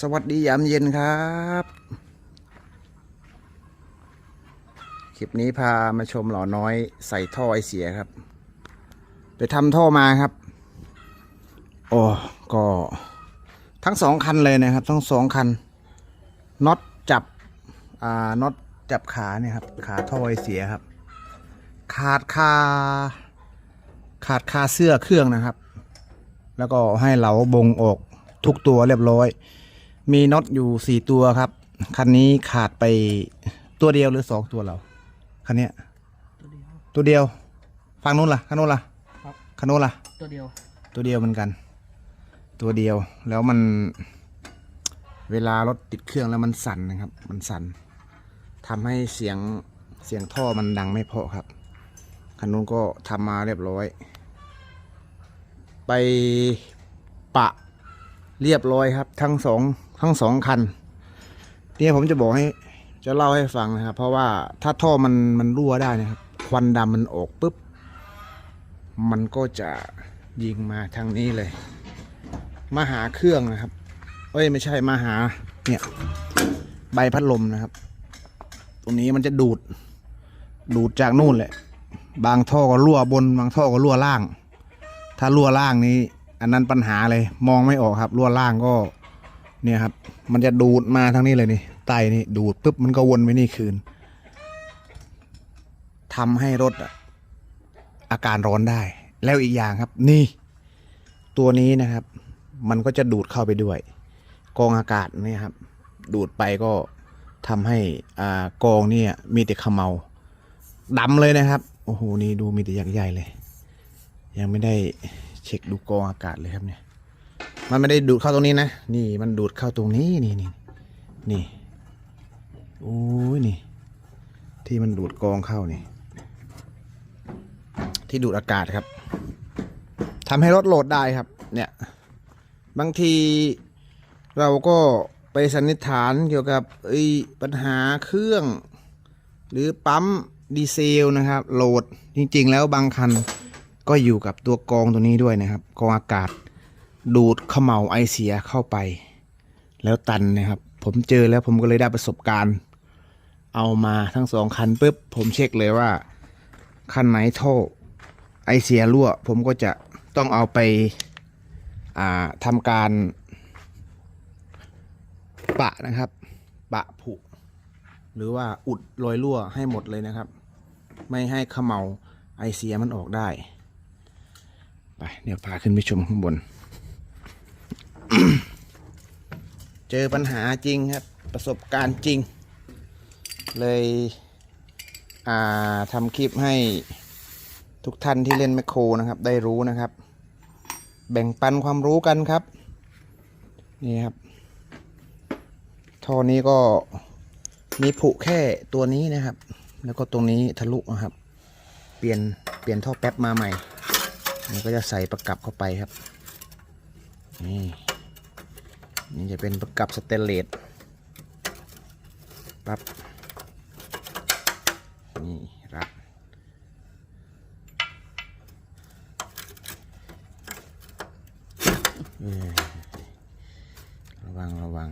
สวัสดียามเย็นครับ คลิปนี้พามาชมหล่อน้อยใส่ท่อไอเสียครับ ไปทำท่อมาครับ โอ้ก็ทั้งสองคันเลยนะครับ ทั้งสองคันน็อตจับ อ่าน็อตจับขาเนี่ยครับ ขาท่อไอเสียครับ ขาดคาขาดคาเสื้อเครื่องนะครับ แล้วก็ให้เหลาบงออกทุกตัวเรียบร้อย มีน็อตอยู่สี่ตัวครับ คันนี้ขาดไปตัวเดียวหรือสองตัวเราคันเนี้ยตัวเดียวตัวเดียวฝั่งนู้นล่ะคันนู้นล่ะครับ คันนู้นล่ะ ตัวเดียว ตัวเดียวเหมือนกัน ตัวเดียว แล้วมัน เวลารถติดเครื่องแล้วมันสั่นนะครับ มันสั่นทำให้เสียงเสียงท่อมันดังไม่เพราะครับ คันนู้นก็ทำมาเรียบร้อย ไปปะเรียบร้อยครับ ทั้งสอง ทั้งสองคันเนี่ยผมจะบอกให้จะเล่าให้ฟังนะครับ เพราะว่าถ้าท่อมันมันรั่วได้นะครับ ควันดำมันออกปุ๊บ มันก็จะยิงมาทางนี้เลย มาหาเครื่องนะครับ เอ้ยไม่ใช่มาหา เนี่ย ใบพัดลมนะครับ ตรงนี้มันจะดูด ดูดจากนู่นแหละ บางท่อก็รั่วบน บางท่อก็รั่วล่าง ถ้ารั่วล่างนี้ อันนั้นปัญหาเลย มองไม่ออกครับ รั่วล่างก็ เนี่ยครับ มันจะดูดมาทางนี้เลยนี่ไตนี่ดูดปุ๊บมันก็วนไปนี่คืนทำให้รถอาการร้อนได้ แล้วอีกอย่างครับ นี่ ตัวนี้นะครับ มันก็จะดูดเข้าไปด้วย กองอากาศนี่ครับ ดูดไปก็ทำให้อ่ากองเนี่ย มีแต่ขมเมาดำเลยนะครับ โอ้โห นี่ดูมีแต่ยักษ์ใหญ่เลย ยังไม่ได้เช็คดูกองอากาศเลยครับเนี่ย มันไม่ได้ดูดเข้าตรงนี้นะ นี่มันดูดเข้าตรงนี้นี่นี่นี่โอ้ยนี่ ที่มันดูดกองเข้านี่ ที่ดูดอากาศครับทำให้รถโหลดได้ครับ เนี่ย บางทีเราก็ไปสันนิษฐานเกี่ยวกับเอ้ปัญหาเครื่อง หรือปั๊มดีเซลนะครับ โหลดจริง ๆ แล้วบางคันก็อยู่กับตัวกองตัวนี้ด้วยนะครับ กองอากาศ ดูดเขม่าไอเสียเข้าไป แล้วตันนะครับ ผมเจอแล้วผมก็เลยได้ประสบการณ์ เอามาทั้งสองคันปุ๊บผมเช็คเลยว่า คันไหนท่อไอเสียรั่ว ผมก็จะต้องเอาไปาทำการ ปะนะครับ ปะผุ หรือว่าอุดรอยรั่วให้หมดเลยนะครับ ไม่ให้เขมเหลาไอเสียมันออกได้ ไป เดี๋ยวพาขึ้นไปชมข้างบน เจอปัญหาจริงครับ ประสบการณ์จริง เลยทำคลิปให้ทุกท่านที่เล่นแมคโครนะครับ ได้รู้นะครับ แบ่งปันความรู้กันครับ นี่ครับท่อนี้ก็มีผุแค่ตัวนี้นะครับ แล้วก็ตรงนี้ทะลุนะครับ เปลี่ยนเปลี่ยนท่อแป๊บมาใหม่นี่ก็จะใส่ประกับเข้าไปครับนี่ นี่จะเป็นประกับสเตนเลสปั๊บนี่รัดระวัง ระวัง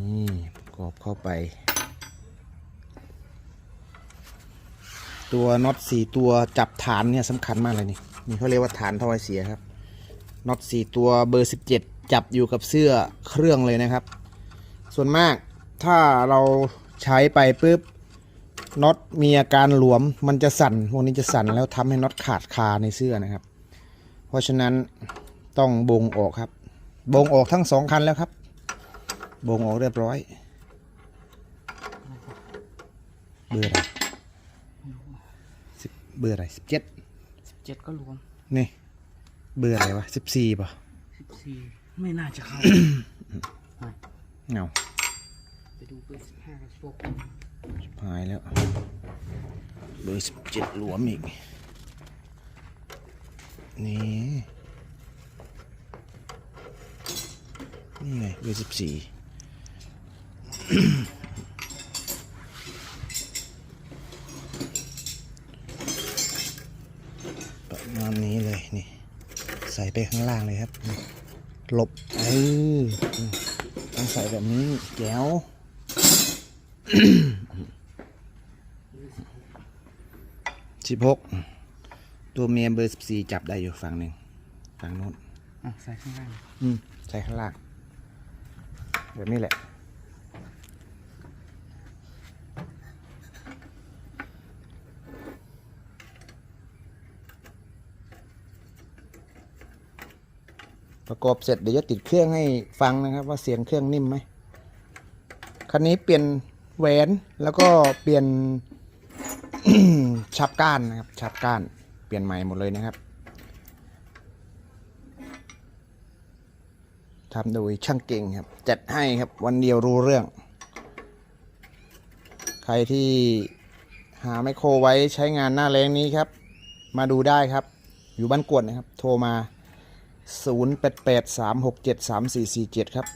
นี่ประกอบเข้าไป ตัวน็อตสี่ตัวจับฐานเนี่ยสำคัญมากเลยนี่ นี่เขาเรียกว่าฐานท่อไอเสียครับ น็อตสี่ตัวเบอร์สิบเจ็ดจับอยู่กับเสื้อเครื่องเลยนะครับ ส่วนมากถ้าเราใช้ไปปุ๊บน็อตมีอาการหลวมมันจะสั่นพวกนี้จะสั่นแล้วทำให้น็อตขาดคาในเสื้อนะครับ เพราะฉะนั้นต้องบงออกครับ บงออกทั้งสองคันแล้วครับ บงออกเรียบร้อยเบอร์อะไรสิบเบอร์อะไรสิบเจ็ดสิบเจ็ดก็รวมนี่ เบอร์อะไรวะสิบสี่ป่ะสิบสี่ไม่น่าจะเข้าเงาไปดูเบอร์สิบห้ากับสิบหกหายแล้ว เบอร์สิบเจ็ดหลวมอีก นี่ นี่ไงเบอร์สิบสี่ ประมาณนี้เลยนี่ ใส่ไป ข้างล่างเลยครับนี่หลบเออต้องใส่แบบนี้แก้วสิบหกตัวเมียเบอร์สิบสี่จับได้อยู่ฝั่งหนึ่งฝั่งโน้นอะใส่ข้างล่าง อืม ใส่ข้างล่างแบบนี้แหละ ประกอบเสร็จเดี๋ยวจะติดเครื่องให้ฟังนะครับว่าเสียงเครื่องนิ่มไหมคันนี้เปลี่ยนแหวนแล้วก็เปลี่ยนชับก้านนะครับชับก้าน เปลี่ยนใหม่หมดเลยนะครับทำโดยช่างเก่งครับ จัดให้ครับวันเดียวรู้เรื่อง ใครที่หาไมโครไว้ใช้งานหน้าแรงนี้ครับ มาดูได้ครับ อยู่บ้านกวดนะครับ โทรมา 0 8 8 3 6 7 3 4 4 7 ครับ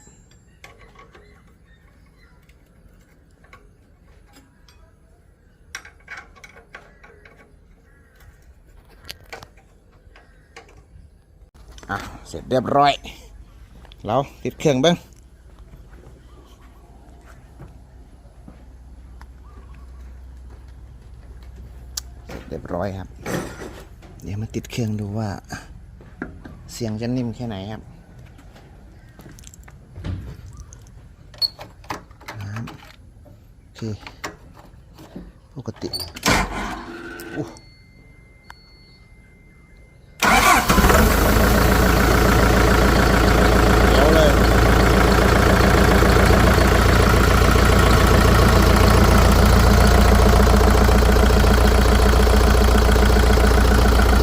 อะเสร็จเรียบร้อย เราติดเครื่องบ้างเเรียบร้อยครับ เดี๋ยวมาติดเครื่องดูว่า เสียงจะนิ่มแค่ไหนครับน้ำโอเคปกติอู้เดี๋ยวเลย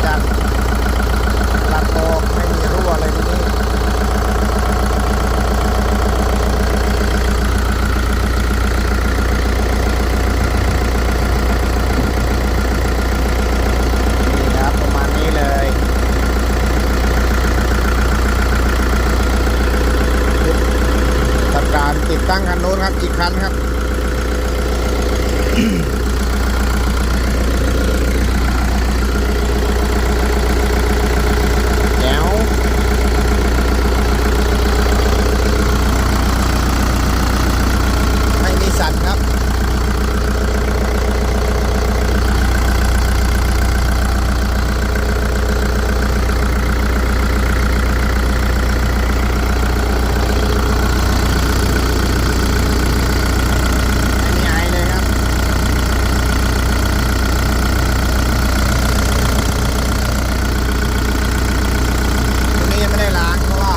จัดหลักโบกไม่มีรั่วเลยทีนี้ นี่ครับ ประมาณนี้เลยทำการติดตั้งคันนู้น คันครับ แจ๋วไม่มีสั่นครับ ไม่มีไอเลยครับ ตัวนี้ยังไม่ได้ล้างเพราะว่า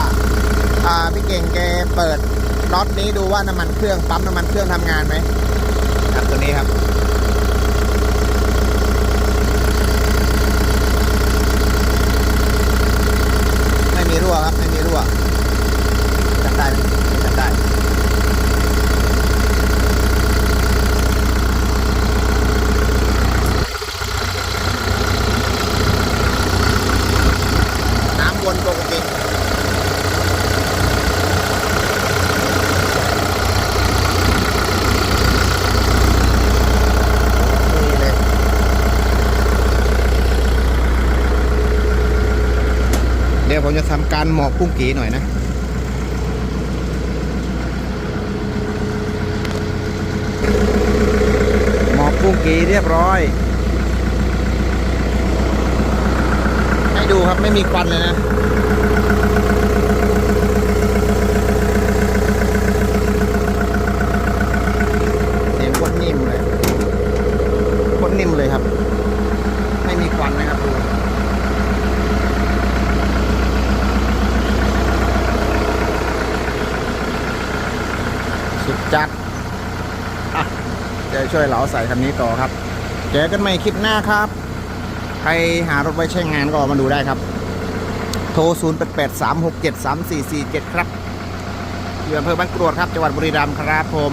อ่าพี่เก่งแกเปิด น็อตนี้ดูว่าน้ำมันเครื่องปั๊มน้ำมันเครื่องทำงานไหมครับตัวนี้ครับไม่มีรั่วครับไม่มีรั่วจับได้ไหมจับได้ น้ำวนปกติ นี่เลย เดี๋ยวผมจะทำการหมอกกุ้งกีหน่อยนะหมอกกุ้งกีเรียบร้อย ให้ดูครับไม่มีควันเลยนะ เสียงโคตรนิ่มเลยโคตรนิ่มเลยครับ ไม่มีควันนะครับดู สุดจัดอะเดี๋ยวช่วยเหลาใส่คันนี้ต่อครับเจอกันใหม่คลิปหน้าครับ ใครหารถไว้ใช้งานก็มาดูได้ครับ โทร 0 8 8 3 6 7 3 4 4 7 ครับอยู่อำเภอบ้านกรวดครับจังหวัดบุรีรัมย์ครับผม